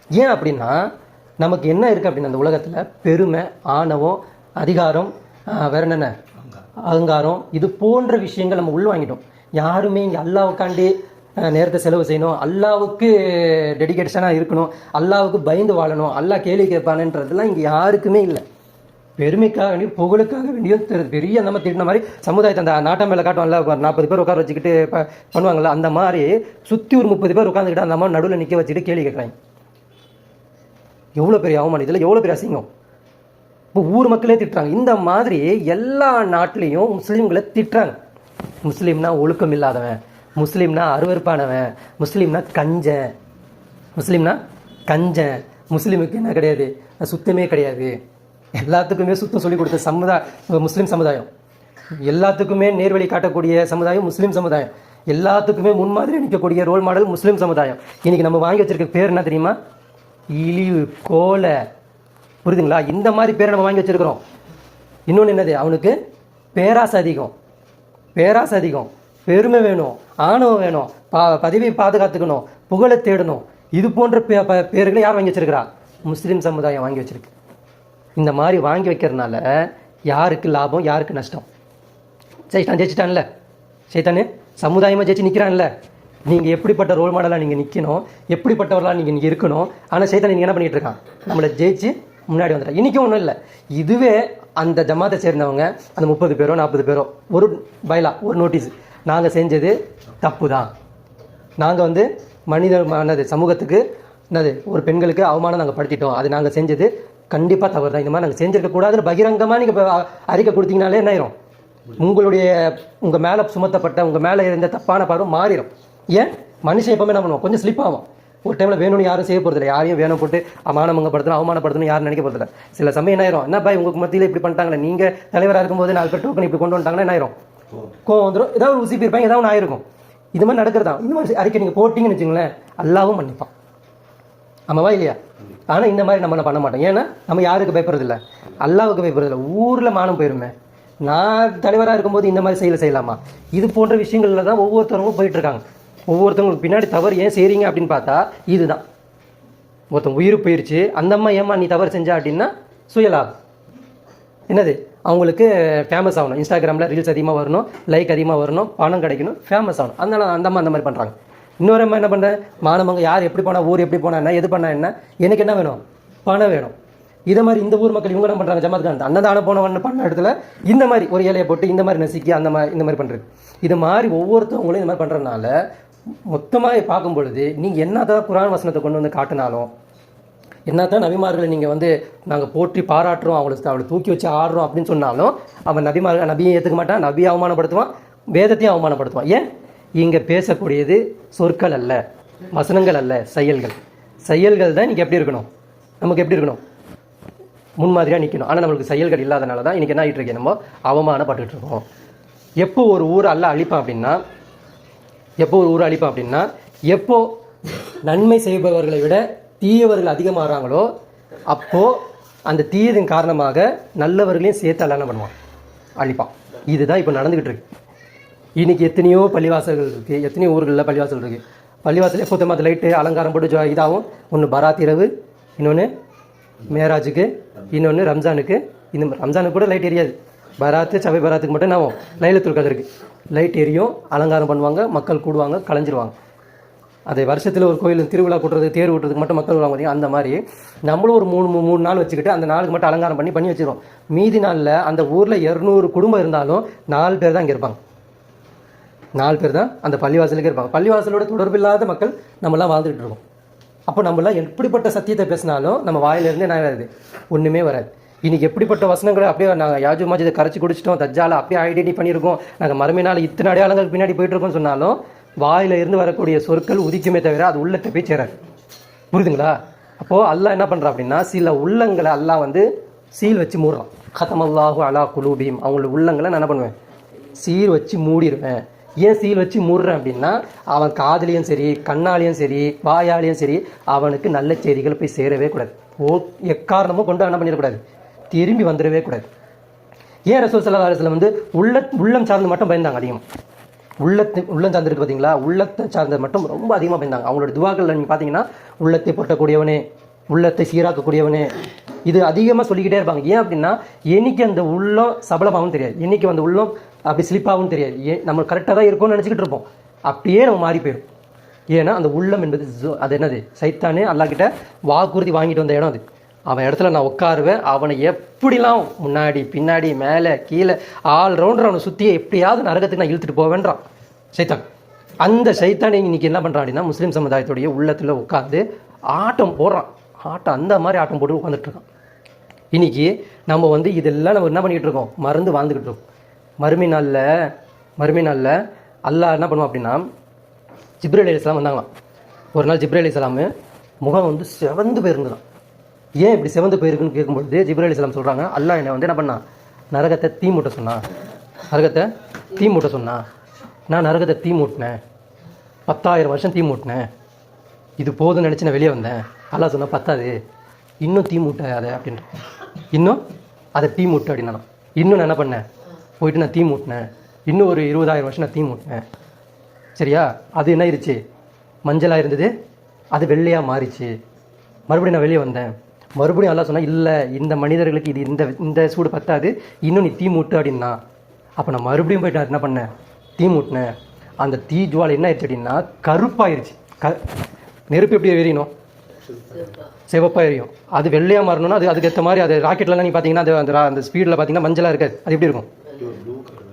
ஏன் அப்படின்னா நமக்கு என்ன இருக்குது அப்படின்னு அந்த உலகத்தில் பெருமை ஆணவம் அதிகாரம் வேற என்னென்ன? அகங்காரம். இது போன்ற விஷயங்கள் நம்ம உள்வாங்கிட்டோம். யாருமே இங்கே அல்லா உட்காண்டி நேரத்தை செலவு செய்யணும். அல்லாவுக்கு டெடிக்கேஷனாக இருக்கணும். அல்லாவுக்கு பயந்து வாழணும். அல்லா கேள்வி கேட்பானுன்றதுலாம் இங்கே யாருக்குமே இல்லை. பெருமைக்காக வேண்டியும் புகழுக்காக வேண்டியும் தெரு- பெரிய நம்ம திட்டின மாதிரி சமுதாயத்தை அந்த நாட்டம் மேலே காட்டுவாங்கல்ல ஒரு நாற்பது பேர் உட்கார வச்சுக்கிட்டு பண்ணுவாங்கள்ல அந்த மாதிரி சுற்றி ஒரு முப்பது பேர் உட்காந்துக்கிட்டு அந்த அம்மா நடுவில் நிற்க வச்சுட்டு கேள்வி கேட்குறாங்க. எவ்வளோ பெரிய அவமானம் இதில் எவ்வளோ பெரிய அசிங்கம்? இப்போ ஊர் மக்களே திட்டுறாங்க. இந்த மாதிரி எல்லா நாட்டிலையும் முஸ்லீம்களை திட்டுறாங்க. முஸ்லீம்னா ஒழுக்கம் இல்லாதவன். முஸ்லீம்னா அருவறுப்பானவன் முஸ்லீம்னா கஞ்சன் முஸ்லீம்னா கஞ்சன் முஸ்லீமுக்கு என்ன கிடையாது? சுத்தமே கிடையாது. எல்லாத்துக்குமே சுத்தம் சொல்லி கொடுத்த சமுதாய முஸ்லீம் சமுதாயம். எல்லாத்துக்குமே நேர்வழி காட்டக்கூடிய சமுதாயம் முஸ்லீம் சமுதாயம். எல்லாத்துக்குமே முன்மாதிரி நிற்கக்கூடிய ரோல் மாடல் முஸ்லீம் சமுதாயம். இன்னைக்கு நம்ம வாங்கி வச்சிருக்க பேர் என்ன தெரியுமா? இழிவு கோலை. புரியுதுங்களா? இந்த மாதிரி பேரை நம்ம வாங்கி வச்சிருக்கிறோம். இன்னொன்று என்னது? அவனுக்கு பேராசை அதிகம். பேராசை அதிகம். பெருமை வேணும் ஆணவம் வேணும் பா பதவியை பாதுகாத்துக்கணும் புகழை தேடணும். இது போன்ற பே ப- பேர்களை யார் வாங்கி வச்சிருக்கிறா? முஸ்லீம் சமுதாயம் வாங்கி வச்சிருக்கு. இந்த மாதிரி வாங்கி வைக்கிறதுனால யாருக்கு லாபம் யாருக்கு நஷ்டம்? ஜெயிச்சிட்டான் ஜெயிச்சிட்டான்ல. சைத்தானு சமுதாயமாக ஜெயிச்சு நிற்கிறான்ல நீங்கள் எப்படிப்பட்ட ரோல் மாடலாக நீங்கள் நிற்கணும் எப்படிப்பட்டவர்களாக நீங்கள் இங்கே இருக்கணும்? ஆனால் சைத்தான் நீங்கள் என்ன பண்ணிட்டு இருக்கான்? நம்மளை ஜெயிச்சு முன்னாடி வந்துட்டான். இன்றைக்கும் ஒன்றும் இல்லை. இதுவே அந்த ஜமாத்தை சேர்ந்தவங்க அந்த முப்பது பேரோ நாற்பது பேரோ ஒரு பைலா ஒரு நோட்டீஸ் நாங்கள் செஞ்சது தப்பு தான் நாங்கள் வந்து மனிதமானது சமூகத்துக்கு என்னது ஒரு பெண்களுக்கு அவமானம் நாங்கள் படுத்திட்டோம். அது நாங்கள் செஞ்சது கண்டிப்பாக தவறு தான் இந்த மாதிரி நாங்கள் செஞ்சிருக்கக்கூடாதுன்னு பகிரங்கமாக நீங்கள் அறிக்கை கொடுத்தீங்கனாலே என்ன ஆயிரும்? உங்களுடைய உங்கள் மேலே சுமத்தப்பட்ட உங்கள் மேலே இருந்த தப்பான பார்வை மாறிடும் ஏன்? மனுஷன் எப்பவுமே என்ன பண்ணுவோம் கொஞ்சம் ஸ்லிப் ஆகும் ஒரு டைமில் வேணும்னு யாரும் செய்ய போகிறதில்ல யாரையும் வேணும் போட்டு அமானமங்கப்படுத்தணும் அவமானப்படுத்தணும் யாரும் நினைக்க போகிறதில்ல சில சமயம் என்ன ஆயிரும்? என்ன பாய் உங்களுக்கு மத்தியில் இப்படி பண்ணிட்டாங்களே? நீங்கள் தலைவராக இருக்கும்போது நாலு பேர் டோக்கன் இப்படி கொண்டு வந்துட்டாங்கன்னா என்ன ஆயிரும்? கோவம் வந்துடும் ஏதாவது ஒரு உசிப்பி இருப்பாங்க ஏதாவது ஒன்று ஆயிருக்கும். இது மாதிரி நடக்கிறதா? இந்த மாதிரி அறிக்கை நீங்கள் போட்டிங்கன்னு வச்சுங்களேன் அல்லாவும் மன்னிப்பான். ஆமாவா இல்லையா? ஆனால் இந்த மாதிரி நம்ம பண்ண மாட்டோம். ஏன்னா நம்ம யாருக்கு பயப்படுறதில்ல அல்லாவுக்கு பயப்படுறதில்ல ஊரில் மானம் போயிருமே. நான் தலைவராக இருக்கும்போது இந்த மாதிரி செயலை செய்யலாமா? இது போன்ற விஷயங்களில் தான் ஒவ்வொருத்தவங்களும் போயிட்டுருக்காங்க. ஒவ்வொருத்தவங்களுக்கு பின்னாடி தவறு ஏன் செய்கிறீங்க அப்படின்னு பார்த்தா இதுதான். ஒருத்தன் உயிர் போயிருச்சு அந்த அம்மா ஏம்மா நீ தவறு செஞ்சா அப்படின்னா சுயலாபம். என்னது? அவங்களுக்கு ஃபேமஸ் ஆகணும். இன்ஸ்டாகிராமில் ரீல்ஸ் அதிகமாக வரணும் லைக் அதிகமாக வரணும் பணம் கிடைக்கணும் ஃபேமஸ் ஆகணும். அதனால அந்த மாதிரி அந்த மாதிரி பண்ணுறாங்க இன்னொரு அம்மா என்ன பண்ணுறேன் மாணவங்க யார் எப்படி போனால் ஊர் எப்படி போனால் என்ன எது பண்ணால் என்ன எனக்கு என்ன வேணும்? பணம் வேணும். இதை மாதிரி இந்த ஊர் மக்கள் இவங்க என்ன பண்ணுறாங்க ஜமாத் கான் அன்னதானம் போனவன் பண்ண இடத்துல இந்த மாதிரி ஒரு இலையை போட்டு இந்த மாதிரி நசுக்கி அந்த மாதிரி இந்த மாதிரி பண்ணுறது இது மாதிரி ஒவ்வொருத்தவங்களும் இந்த மாதிரி பண்ணுறதுனால மொத்தமாக பார்க்கும் பொழுது நீங்கள் என்னதான் குரான் வசனத்தை கொண்டு வந்து காட்டினாலும் என்னதான் நபிமார்களை நீங்கள் வந்து நாங்கள் போற்றி பாராட்டுறோம் அவங்களை அவளை தூக்கி வச்சு ஆடுறோம் அப்படின்னு சொன்னாலும் அவன் நபிமார்கள் நபியை ஏற்றுக்க மாட்டான் நபியை அவமானப்படுத்துவான் வேதத்தையும் அவமானப்படுத்துவான். ஏன்? இங்கே பேசக்கூடியது சொற்கள் அல்ல வசனங்கள் அல்ல செயல்கள். செயல்கள் தான் இன்றைக்கி எப்படி இருக்கணும்? நமக்கு எப்படி இருக்கணும்? முன்மாதிரியாக நிற்கணும் ஆனால் நம்மளுக்கு செயல்கள் இல்லாதனால தான் இன்றைக்கி என்ன ஆகிட்டு இருக்கேன் நம்ம? அவமானப்பட்டுட்டு இருக்கோம். எப்போ ஒரு ஊரை அல்ல அழிப்பான் அப்படின்னா எப்போ ஒரு ஊரை அழிப்பான் அப்படின்னா எப்போ நன்மை செய்பவர்களை விட தீயவர்கள் அதிகமாகறாங்களோ அப்போது அந்த தீயதின் காரணமாக நல்லவர்களையும் சேர்த்து அல்ல என்ன பண்ணுவான்? அழிப்பான். இதுதான் இப்போ நடந்துக்கிட்டு இருக்கு. இன்றைக்கி எத்தனையோ பள்ளிவாசல்கள் இருக்குது எத்தனையோ ஊர்களில் பள்ளிவாசல் இருக்குது பள்ளிவாசல் சுத்தமாக தெரியுமா? லைட்டு அலங்காரம் போட்டு ஜோ இதாகும். ஒன்று பராத் இரவு இன்னொன்று மேராஜுக்கு இன்னொன்று ரம்ஜானுக்கு. இந்த ரம்ஜானுக்கு கூட லைட் எரியாது. பராத்து சபை பராத்துக்கு மட்டும் நான் ஆகும்? லைலத்துல் கதருக்கு. லைட் எரியும் அலங்காரம் பண்ணுவாங்க மக்கள் கூடுவாங்க கலைஞ்சிருவாங்க அதை வருஷத்தில் ஒரு கோயில் திருவிழா கூட்டுறது தேர் விட்டுறதுக்கு மட்டும் மக்கள் வருவாங்க அந்த மாதிரி நம்மளும் ஒரு மூணு மூணு நாள் வச்சுக்கிட்டு அந்த நாளுக்கு மட்டும் அலங்காரம் பண்ணி பண்ணி வச்சிருவோம். மீதி நாளில் அந்த ஊரில் இரநூறு குடும்பம் இருந்தாலும் நாலு பேர் தான் இங்கே இருப்பாங்க. நாலு பேர் தான் அந்த பள்ளிவாசலுக்கு இருப்பாங்க. பள்ளிவாசலோட தொடர்பு இல்லாத மக்கள் நம்மலாம் வாழ்ந்துகிட்டு இருக்கோம். அப்போ நம்மளாம் எப்படிப்பட்ட சத்தியத்தை பேசினாலும் நம்ம வாயிலிருந்து என்ன வராது. ஒன்றுமே வராது. இன்றைக்கி எப்படிப்பட்ட வசனங்களை அப்படியே நாங்கள் யாஜு மாஜிதை கரைச்சி குடிச்சிட்டோம் தஜ்ஜால அப்படியே ஐடென்டி பண்ணியிருக்கோம். நாங்கள் மறுமை நாள் இத்தனை அடையாளங்களுக்கு பின்னாடி போயிட்டு இருக்கோம்னு சொன்னாலும் வாயில இருந்து வரக்கூடிய சொற்கள் உதிக்குமே தவிர அது உள்ளத்தை போய் சேராது. புரியுதுங்களா? அப்போது அல்லாஹ் என்ன பண்ணுறான் அப்படின்னா சில உள்ளங்களை அல்லாஹ் வந்து சீல் வச்சு மூடுறான். கதமல்லாஹு அலா குலூபியும் அவங்களோட உள்ளங்களை நான் என்ன பண்ணுவேன்? சீல் வச்சு மூடிடுவேன் ஏன் சீல் வச்சு மூடுறேன் அப்படின்னா அவன் காதுலேயும் சரி கண்ணாலையும் சரி வாயாலையும் சரி அவனுக்கு நல்ல செய்திகள் போய் சேரவே கூடாது. ஓ எக்காரணமும் கொண்டு என்ன பண்ணிடக்கூடாது? திரும்பி வந்துடவே கூடாது. ஏன் ரசூல் சல்லா அலுவலம் வந்து உள்ள உள்ளம் சார்ந்து மட்டும் பயந்தாங்க அதிகமாக உள்ளத்தை உள்ளம் சார்ந்திருக்கு பார்த்தீங்களா உள்ளத்தை சார்ந்த மட்டும் ரொம்ப அதிகமாக பயந்தாங்க. அவங்களோட துவாக்கள் நீங்கள் பார்த்தீங்கன்னா உள்ளத்தை பொட்டக்கூடியவனே உள்ளத்தை சீராக்கக்கூடியவனே இது அதிகமாக சொல்லிக்கிட்டே இருப்பாங்க. ஏன் அப்படின்னா என்னைக்கு அந்த உள்ளம் சபலமாகவும் தெரியாது. என்னைக்கு அந்த உள்ளம் அப்படி ஸ்லிப்பாகவும் தெரியாது. ஏன் நம்ம கரெக்டாக தான் இருக்கோம்னு நினச்சிக்கிட்டு இருப்போம். அப்படியே நம்ம மாறி போயிடும் ஏன்னா அந்த உள்ளம் என்பது அது என்னது? சைத்தானே அல்லாக்கிட்ட வாக்குறுதி வாங்கிட்டு வந்த இடம் அது. அவன் இடத்துல நான் உட்காருவேன். அவனை எப்படிலாம் முன்னாடி பின்னாடி மேலே கீழே ஆல் ரவுண்டர் அவனை சுற்றியே எப்படியாவது நரகத்துக்கு நான் இழுத்துட்டு போவேன்றான். சைத்தான். அந்த சைத்தானை இன்னைக்கு என்ன பண்ணுறான் அப்படின்னா முஸ்லீம் சமுதாயத்துடைய உள்ளத்தில் உட்காந்து ஆட்டம் போடுறான். ஆட்டம் அந்த மாதிரி ஆட்டம் போட்டு உட்காந்துட்ருக்கான் இன்றைக்கி இன்னைக்கு நம்ம வந்து இதெல்லாம் நம்ம என்ன பண்ணிக்கிட்டு இருக்கோம்? மருந்து வாழ்ந்துக்கிட்டு இருக்கோம். மறுமை நாளில் மறுமை நாளில் அல்லாஹ் என்ன பண்ணுவோம் அப்படின்னா ஜிப்ரேல் அலிஸ்லாம் வந்தாங்களாம். ஒரு நாள் ஜிப்ரேல் அலிஸ்லாமு முகம் வந்து செவந்து போயிருந்துதான். ஏன் இப்படி செவந்து போயிருக்குன்னு கேட்கும்பொழுது ஜிப்ரேல் அலிஸ்லாம் சொல்கிறாங்க அல்லாஹ் என்னை வந்து என்ன பண்ணான்? நரகத்தை தீ மூட்ட சொன்னான். நரகத்தை தீ மூட்ட சொன்னான். நான் நரகத்தை தீ மூட்டினேன். பத்தாயிரம் வருஷம் தீ மூட்டினேன். இது போதும்னு நினச்சி நான் வெளியே வந்தேன். அல்லா சொன்னால் பத்தாது. இன்னும் தீ மூட்ட அதை அப்படின்ற. இன்னும்? அதை தீ மூட்டு அப்படின்னா இன்னும் நான் என்ன பண்ணேன்? போயிட்டு நான் தீ மூட்டினேன். இன்னும் ஒரு இருபதாயிரம் வருஷம் நான் தீ மூட்டினேன். சரியா? அது என்ன ஆயிருச்சு? மஞ்சளாக இருந்தது. அது வெள்ளையாக மாறிச்சு. மறுபடியும் நான் வெளியே வந்தேன். மறுபடியும் எல்லாம் சொன்னால் இல்லை இந்த மனிதர்களுக்கு இது இந்த இந்த சூடு பத்தாது. இன்னும் நீ தீ மூட்டு அப்படின்னா. அப்போ நான் மறுபடியும் போயிட்டு நான் என்ன பண்ணேன்? தீ மூட்டினேன் அந்த தீ ஜுவாலை என்ன ஆயிடுச்சு அப்படின்னா கருப்பாயிருச்சு. க நெருப்பு எப்படி எரியணும்? சிவப்பாக எரியும். அது வெள்ளையாக மாறணும்னா அது அதுக்கேற்ற மாதிரி அது ராக்கெட்லாம் நீங்கள் பார்த்தீங்கன்னா அது அந்த அந்த ஸ்பீடில் பார்த்தீங்கன்னா மஞ்சளாக இருக்காது. அது எப்படி இருக்கும்?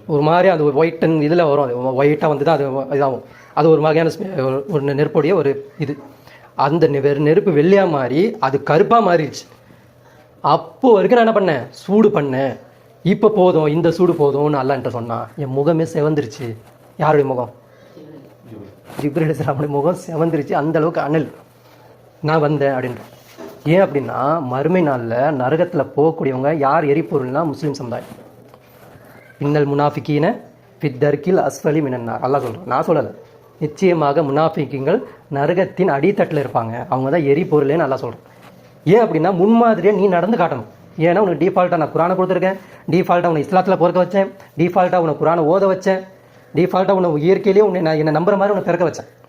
ஒரு மாதிரி அது ஒரு ஒயிட் அண்ட் இதில் வரும் அது. ஒயிட்டாக வந்து தான் அது இதாகும். அது ஒரு வகையான ஒரு- நெருப்புடைய ஒரு இது. அந்த நெ- நெருப்பு வெள்ளையாக மாறி அது கருப்பாக மாறிடுச்சு. அப்போ வரைக்கும் நான் என்ன பண்ணேன்? சூடு பண்ணேன். இப்போ போதும் இந்த சூடு போதும்னு அல்லான்ட்ட சொன்னான். என் முகமே செவந்துருச்சு. யாருடைய முகம்? ஜிப்ரேல் இஸ்லாமுடைய முகம் செவந்துருச்சு. அந்தளவுக்கு அனல். நான் வந்தேன் அப்படின்ற. ஏன் அப்படின்னா மறுமை நாளில் நரகத்தில் போகக்கூடியவங்க யார் எரிபொருள்னா முஸ்லீம் சமுதாயம். இன்னல் முனாஃபிக்கீன பித்தர்கில் அஸ்வலி மினன்னார். அல்லா சொல்கிறேன் நான் சொல்லலை. நிச்சயமாக முனாஃபிக்கிங்கள் நரகத்தின் அடித்தட்டில் இருப்பாங்க. அவங்க தான் எரிபொருளே நல்லா சொல்கிறேன் ஏன் அப்படின்னா முன்மாதிரியாக நீ நடந்து காட்டணும். ஏன்னா உனக்கு டிஃபால்ட்டாக நான் குரானை கொடுத்துருக்கேன். டிஃபால்ட்டாக உன்னை இஸ்லாத்தில் பிறக்க வச்சேன். டிஃபால்ட்டாக உன்னை குரானை ஓத வச்சேன். டிஃபால்ட்டாக உன்னை இயற்கையிலேயே உன்னை நான் என்னை நம்புற மாதிரி உன்னை பிறக்க வச்சேன்.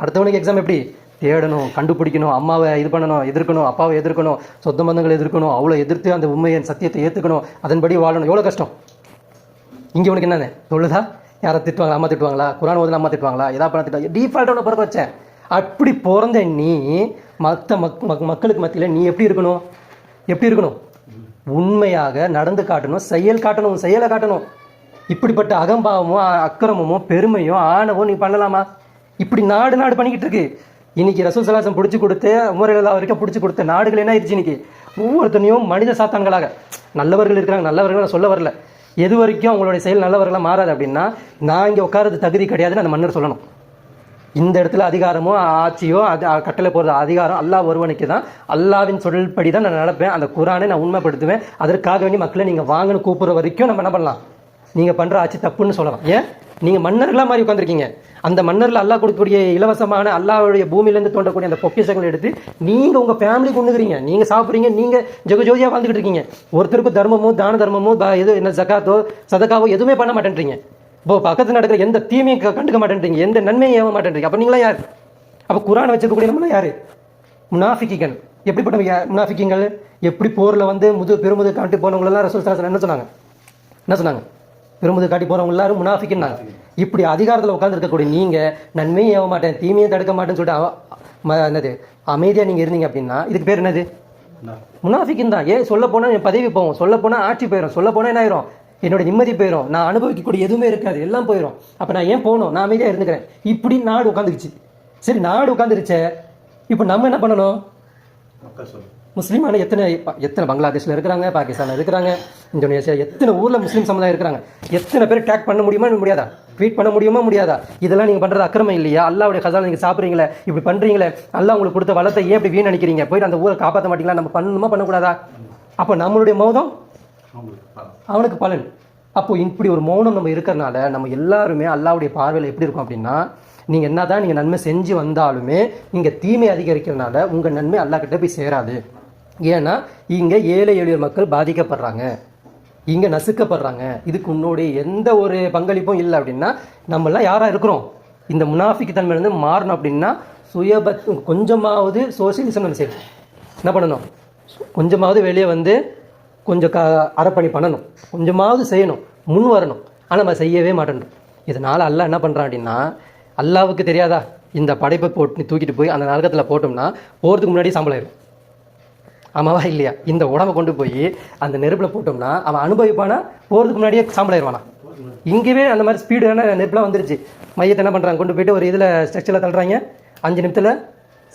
அடுத்தவனுக்கு எக்ஸாம் எப்படி? தேடணும் கண்டுபிடிக்கணும் அம்மாவை இது பண்ணணும் எதிர்க்கணும் அப்பாவை எதிர்க்கணும் சொந்த பந்தங்களை எதிர்க்கணும் அவ்வளோ எதிர்த்து அந்த உண்மையின் சத்தியத்தை ஏற்றுக்கணும் அதன்படி வாழணும். எவ்வளோ கஷ்டம்? இங்கே உனக்கு என்னண்ணே தொழுதா? யாரை திட்டுவாங்களா? அம்மா திட்டுவாங்களா? குரான் ஓதுனா அம்மா திட்டுவாங்களா? எதா பண்ண திட்டுவாங்க. டிஃபால்ட்டாக உன்னை பிறக்க வச்சேன். அப்படி பிறந்த நீ மற்ற மக் மக்- மக்களுக்கு மத்தியில் நீ எப்படி இருக்கணும்? எப்படி இருக்கணும்? உண்மையாக நடந்து காட்டணும் செயல் காட்டணும் செயலை காட்டணும். இப்படிப்பட்ட அகம்பாவமோ அக்கிரமமோ பெருமையோ ஆணவோ நீ பண்ணலாமா? இப்படி நாடு நாடு பண்ணிக்கிட்டு இருக்கு. இன்னைக்கு ரசூல் சலாசம் பிடிச்சி கொடுத்து உமரலா வரைக்கும் பிடிச்சி கொடுத்த நாடுகள் என்ன ஆயிடுச்சு இன்னைக்கு? ஒவ்வொருத்தனையும் மனித சாத்தான்களாக. நல்லவர்கள் இருக்கிறாங்க நல்லவர்கள் சொல்ல வரல. எது வரைக்கும் அவங்களுடைய செயல் நல்லவர்களாக மாறாது அப்படின்னா நான் இங்கே உட்காரது தகுதி கிடையாதுன்னு அந்த மன்னர் சொல்லணும். இந்த இடத்துல அதிகாரமோ ஆட்சியோ அது கட்டளை போடுற அதிகாரம் அல்லாஹ் ஒருவனுக்கு தான் அல்லாவின் சொல்படி தான் நான் நடப்பேன். அந்த குரானை நான் உண்மைப்படுத்துவேன். அதற்காக வேண்டி மக்களை நீங்கள் வாங்கன்னு கூப்பிட்ற வரைக்கும் நம்ம என்ன பண்ணலாம்? நீங்கள் பண்ணுற ஆட்சி தப்புன்னு சொல்லலாம். ஏன்? நீங்கள் மன்னர்களாக மாதிரி உட்காந்துருக்கீங்க அந்த மன்னரில் அல்லாஹ் கொடுக்கக்கூடிய இலவசமான அல்லாஹ்வுடைய பூமியிலேருந்து தோன்றக்கூடிய அந்த பொக்கிஷங்களை எடுத்து நீங்கள் உங்கள் ஃபேமிலி கொண்டுக்கிறீங்க நீங்கள் சாப்பிட்றீங்க நீங்கள் ஜெகஜோதியாக வாழ்ந்துக்கிட்டு இருக்கீங்க. ஒருத்தருக்கும் தர்மமோ தான தர்மமோ எது என்ன ஜக்காத்தோ சதக்காவோ எதுவுமே பண்ண மாட்டேன்றீங்க. இப்போ பக்கத்தில் நடக்கிற எந்த தீமையும் கண்டுக்க மாட்டேன்றீங்க. எந்த நன்மையும் ஏவ மாட்டேன்றீங்க. அப்போ நீங்களா யார்? அப்போ குரானை வச்சிருக்கக்கூடிய நம்மளாம் யார்? முனாஃபிக்கிகள் எப்படிப்பட்ட முனாஃபிக்கிங்கள் எப்படி போரில் வந்து முது பெருமுது காட்டி போனவங்களெல்லாம் ரசூல் சலாசன் என்ன சொன்னாங்க? என்ன சொன்னாங்க? பெருமுது காட்டி போறவங்க எல்லாரும் முனாஃபிக்குன்னாங்க. இப்படி அதிகாரத்தில் உட்கார்ந்து இருக்கக்கூடிய நீங்க நன்மையும் ஏவ மாட்டேன் தீமையும் தடுக்க மாட்டேன்னு சொல்லிட்டு என்னது அமைதியா நீங்க இருந்தீங்க அப்படின்னா இதுக்கு பேர் என்னது? முனாஃபிக்கின் தான். ஏன் சொல்ல போனா என் பதவி போகும். சொல்ல போனா ஆட்சி போயிடும் சொல்ல போனா என்ன ஆயிரும்? என்னோட நிம்மதி போயிடும் நான் அனுபவிக்கக்கூடிய எதுவுமே இருக்காது. எல்லாம் போயிடும் அப்ப நான் ஏன் போகணும்? நான் அமைதியா இருந்துக்கிறேன். இப்படி நாடு உட்காந்துருச்சு சரி நாடு உட்காந்துருச்சே இப்போ நம்ம என்ன பண்ணணும்? முஸ்லீமான எத்தனை எத்தனை பங்களாதேஷில் இருக்கிறாங்க பாகிஸ்தானில் இருக்கிறாங்க இந்தோனேஷியா எத்தனை ஊரில் முஸ்லீம் சமுதாயம் இருக்கிறாங்க? எத்தனை பேர் டேக் பண்ண முடியுமா முடியாதா? ட்வீட் பண்ண முடியுமா முடியாதா? இதெல்லாம் நீங்கள் பண்ணுறது அக்கிரமம் இல்லையா? அல்லாவுடைய கசால நீங்கள் சாப்பிட்றீங்களே இப்படி பண்ணுறீங்களே அல்லாஹ் உங்களுக்கு கொடுத்த வளத்தை ஏன் இப்படி வீணடிக்கிறீங்க? போயிட்டு அந்த ஊரை காப்பாற்ற மாட்டீங்களா? நம்ம பண்ணணுமா பண்ணக்கூடாதா? அப்போ நம்மளுடைய மௌதம் அவனுக்கு பலன். அப்போ இப்படி ஒரு மௌனம் நம்ம இருக்கிறனால நம்ம எல்லாருமே அல்லாவுடைய பார்வையில் எப்படி இருக்கும் அப்படின்னா நீங்கள் என்ன தான் நீங்கள் நன்மை செஞ்சு வந்தாலுமே நீங்கள் தீமை அதிகரிக்கிறனால உங்கள் நன்மை அல்லாஹ்கிட்ட போய் சேராது. ஏன்னா இங்கே ஏழை எளிய மக்கள் பாதிக்கப்படுறாங்க. இங்கே நசுக்கப்படுறாங்க. இதுக்கு உன்னுடைய எந்த ஒரு பங்களிப்பும் இல்லை அப்படின்னா நம்மளாம் யாராக இருக்கிறோம்? இந்த முனாஃபிக்கு தன்மையிலேருந்து மாறணும் அப்படின்னா சுயபத் கொஞ்சமாவது சோசியலிசம் நம்ம செய்யணும் என்ன பண்ணணும்? கொஞ்சமாவது வெளியே வந்து கொஞ்சம் க அறப்பணி பண்ணணும். கொஞ்சமாவது செய்யணும். முன் வரணும். ஆனால் நம்ம செய்யவே மாட்டேன்றோம் இதனால் அல்லாஹ் என்ன பண்ணுறான் அப்படின்னா அல்லாவுக்கு தெரியாதா? இந்த படைப்பை போட்டு தூக்கிட்டு போய் அந்த நரகத்தில் போட்டோம்னா போகிறதுக்கு முன்னாடி சம்பளம் ஆயிரும். ஆமாவா இல்லையா? இந்த உடம்பை கொண்டு போய் அந்த நெருப்பில் போட்டோம்னா அவன் அனுபவிப்பானா? போகிறதுக்கு முன்னாடியே சாம்பல் ஆயிடுவானா இங்கேயே அந்த மாதிரி ஸ்பீடான நெருப்புலாம் வந்துருச்சு. மையத்தை என்ன பண்ணுறாங்க கொண்டு போயிட்டு ஒரு இதில் ஸ்ட்ரக்சரில் தள்ளுறாங்க. அஞ்சு நிமிஷத்தில்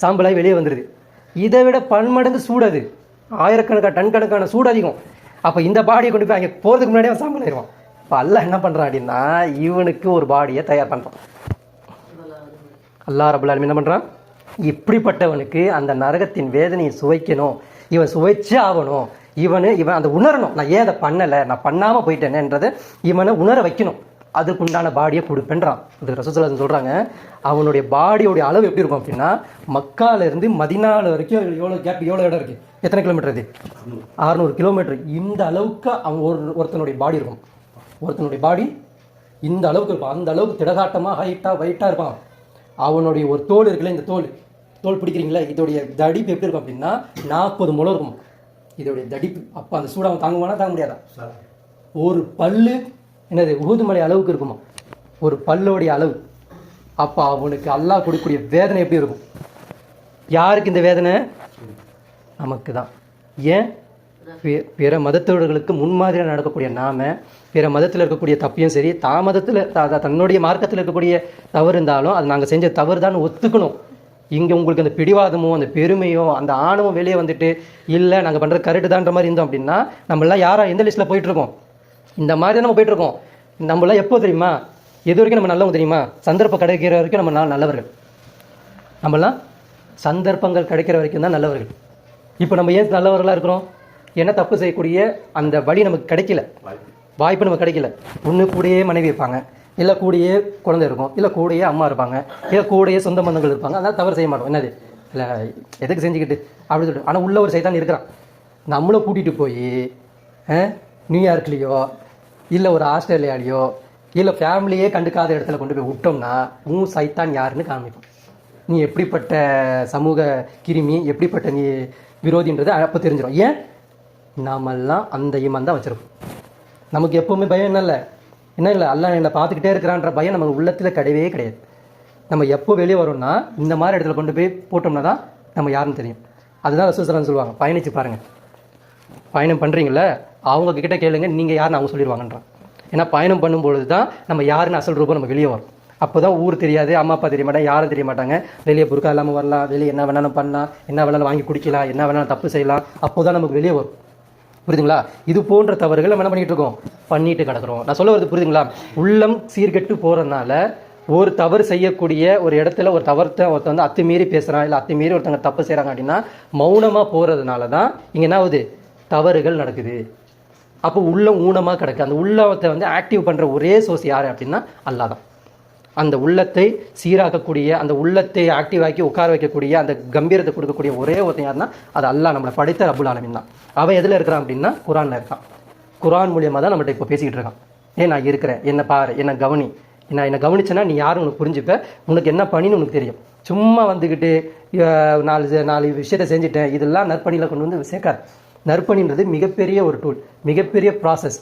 சாம்பலாகி வெளியே வந்துடுது இதை விட பன்மடங்கு சூடு அது ஆயிரக்கணக்கான டன் கணக்கான சூடு அதிகம். அப்போ இந்த பாடியை கொண்டு போய் அங்கே போகிறதுக்கு முன்னாடியே அவன் சாம்பல் ஆயிடுவான். இப்போ அல்ல என்ன பண்ணுறான் அப்படின்னா இவனுக்கு ஒரு பாடியை தயார் பண்ணுறான் அல்லா ரபுல் என்ன பண்ணுறான் இப்படிப்பட்டவனுக்கு அந்த நரகத்தின் வேதனையை சுவைக்கணும். இவன் சுவைச்சே ஆகணும். இவனு இவன் அந்த உணரணும். நான் ஏன் அதை பண்ணலை? நான் பண்ணாமல் போயிட்டேனேன்றதை இவனை உணர வைக்கணும். அதுக்குண்டான பாடியை கொடுப்பேன்றான். இது ரசூசலாசன் சொல்கிறாங்க அவனுடைய பாடியோடைய அளவு எப்படி இருக்கும் அப்படின்னா மக்கால இருந்து மதினால வரைக்கும் எவ்வளோ கேப் எவ்வளோ இடம் இருக்குது எத்தனை கிலோமீட்டர் இது? அறுநூறு கிலோமீட்டர் இந்த அளவுக்கு அவன் ஒரு ஒருத்தனுடைய பாடி இருக்கும். ஒருத்தனுடைய பாடி இந்த அளவுக்கு இருப்பான் அந்த அளவுக்கு திடகாட்டமாக ஹைட்டாக வெயிட்டாக இருப்பான். அவனுடைய ஒரு தோல் இருக்குல்ல இந்த தோல்? தோல் பிடிக்கிறீங்களா? இதோடைய தடிப்பு எப்படி இருக்கும் அப்படின்னா நாற்பது முளம் இருக்கும். இதோடைய தடிப்பு அப்போ அந்த சூடு அவன் தாங்குவானா தாங்க முடியாதா? ஒரு பல்லு என்னது ஊதுமலை அளவுக்கு இருக்குமா? ஒரு பல்லோடைய அளவு. அப்போ அவனுக்கு அல்லாஹ் கொடுக்கக்கூடிய வேதனை எப்படி இருக்கும்? யாருக்கு இந்த வேதனை? நமக்கு தான் ஏன் பிற மதத்தவர்களுக்கு முன்மாதிரியாக நடக்கக்கூடிய நாம பிற மதத்தில் இருக்கக்கூடிய தப்பையும் சரி தா மதத்தில் தன்னுடைய மார்க்கத்தில் இருக்கக்கூடிய தவறு இருந்தாலும் அது நாங்கள் செஞ்ச தவறு தான் ஒத்துக்கணும். இங்கே உங்களுக்கு அந்த பிடிவாதமோ அந்த பெருமையோ அந்த ஆணவம் வெளியே வந்துட்டு இல்லை நாங்கள் பண்ணுறது கரெக்டு தான்ற மாதிரி இருந்தோம் அப்படின்னா நம்மளாம் யாரா எந்த லிஸ்ட்டில் போயிட்டுருக்கோம் இந்த மாதிரி தான் நம்ம போயிட்டுருக்கோம். நம்மளாம் எப்போ தெரியுமா? எது வரைக்கும் நம்ம நல்லவங்க தெரியுமா? சந்தர்ப்பம் கிடைக்கிற வரைக்கும் நம்ம நா- நல்லவர்கள். நம்மளாம் சந்தர்ப்பங்கள் கிடைக்கிற வரைக்கும் தான் நல்லவர்கள். இப்போ நம்ம ஏன் நல்லவர்களாக இருக்கிறோம்? என்ன தப்பு செய்யக்கூடிய அந்த வழி நமக்கு கிடைக்கல. வாய்ப்பு நமக்கு கிடைக்கல. ஒன்று கூடயே மனைவி இருப்பாங்க. இல்லை கூடயே குழந்தை இருக்கும். இல்லை கூடயே அம்மா இருப்பாங்க. இல்லை கூடயே சொந்த பந்தங்கள் இருப்பாங்க. அதனால் தவறு செய்ய மாட்டோம். என்னது? இல்லை எதுக்கு செஞ்சுக்கிட்டு? அப்படின்னு சொல்லிட்டு. ஆனால் உள்ள ஒரு சைதான் இருக்கிறான். நம்மளும் கூட்டிகிட்டு போய் நியூயார்க்லேயோ இல்லை ஒரு ஆஸ்திரேலியாலேயோ இல்லை ஃபேமிலியே கண்டுக்காத இடத்துல கொண்டு போய் விட்டோம்னா உன் சைத்தான் யாருன்னு காமிப்போம் நீ எப்படிப்பட்ட சமூக கிருமி எப்படிப்பட்ட நீ விரோதின்றது அப்போ தெரிஞ்சிடும் ஏன்? நாமெல்லாம் அந்த ஈமான் தான் வச்சுருப்போம். நமக்கு எப்பவுமே பயம் என்ன இல்லை என்ன இல்லை? அல்ல என்னை பார்த்துக்கிட்டே இருக்கிறான்ற பயம் நம்ம உள்ளத்தில் கிடையவே கிடையாது. நம்ம எப்போ வெளியே வரோம்னா இந்த மாதிரி இடத்துல கொண்டு போய் போட்டோம்னா தான் நம்ம யாருன்னு தெரியும். அதுதான் ரசூசலான்னு சொல்லுவாங்க. பயணிச்சு பாருங்கள் பயணம் பண்ணுறீங்கள அவங்க கிட்ட கேளுங்க நீங்கள் யாருன்னு அவங்க சொல்லிடுவாங்கன்றான் ஏன்னா பயணம் பண்ணும்பொழுது தான் நம்ம யாருன்னு அசல் ரூபம் நம்ம வெளியே வரும். அப்போ தான் ஊர் தெரியாது அம்மா அப்பா தெரிய மாட்டாங்க யாரும் தெரிய மாட்டாங்க. வெளியே புருக்கா இல்லாமல் வரலாம் வெளியே என்ன வேணாலும் பண்ணலாம் என்ன வேணாலும் வாங்கி குடிக்கலாம் என்ன வேணாலும் தப்பு செய்யலாம் அப்போ தான் நமக்கு வெளியே வரும். புரியுதுங்களா? இது போன்ற தவறுகள் நம்ம என்ன பண்ணிட்டு இருக்கோம்? பண்ணிட்டு கிடக்குறோம். நான் சொல்ல வருது புரியுதுங்களா? உள்ளம் சீர்கெட்டு போகிறதுனால ஒரு தவறு செய்யக்கூடிய ஒரு இடத்துல ஒரு தவறுத்த ஒருத்தன் வந்து அத்துமீறி பேசுகிறான் இல்லை அத்துமீறி ஒருத்தங்க தப்பு செய்கிறாங்க அப்படின்னா மௌனமாக போகிறதுனால தான் இங்கே என்ன ஆகுது? தவறுகள் நடக்குது. அப்போ உள்ளம் ஊனமாக கிடக்கு. அந்த உள்ளத்தை வந்து ஆக்டிவ் பண்ணுற ஒரே சோர்ஸ் யார் அப்படின்னா அல்லாஹ் தான் அந்த உள்ளத்தை சீராக்கக்கூடிய அந்த உள்ளத்தை ஆக்டிவ் ஆக்கி உட்கார வைக்கக்கூடிய அந்த கம்பீரத்தை கொடுக்கக்கூடிய ஒரே ஒருத்தன் யாருன்னா அது அல்லாஹ் நம்மளை படைத்த அபுல் ஆலமின் தான். அவன் எதில் இருக்கிறான் அப்படின்னா குரானில் இருக்கான். குரான் மூலியமாக தான் நம்மகிட்ட இப்போ பேசிக்கிட்டு இருக்கான். ஏன் நான் இருக்கிறேன். என்ன பாரு என்ன கவனி. நான் என்னை கவனிச்சேன்னா நீ யாரும் உனக்கு புரிஞ்சுப்ப. உனக்கு என்ன பண்ணின்னு உனக்கு தெரியும். சும்மா வந்துக்கிட்டு நாலு நாலு விஷயத்தை செஞ்சுட்டேன். இதெல்லாம் நற்பணியில் கொண்டு வந்து சேர்க்காது. நற்பணின்றது மிகப்பெரிய ஒரு டூல் மிகப்பெரிய ப்ராசஸ்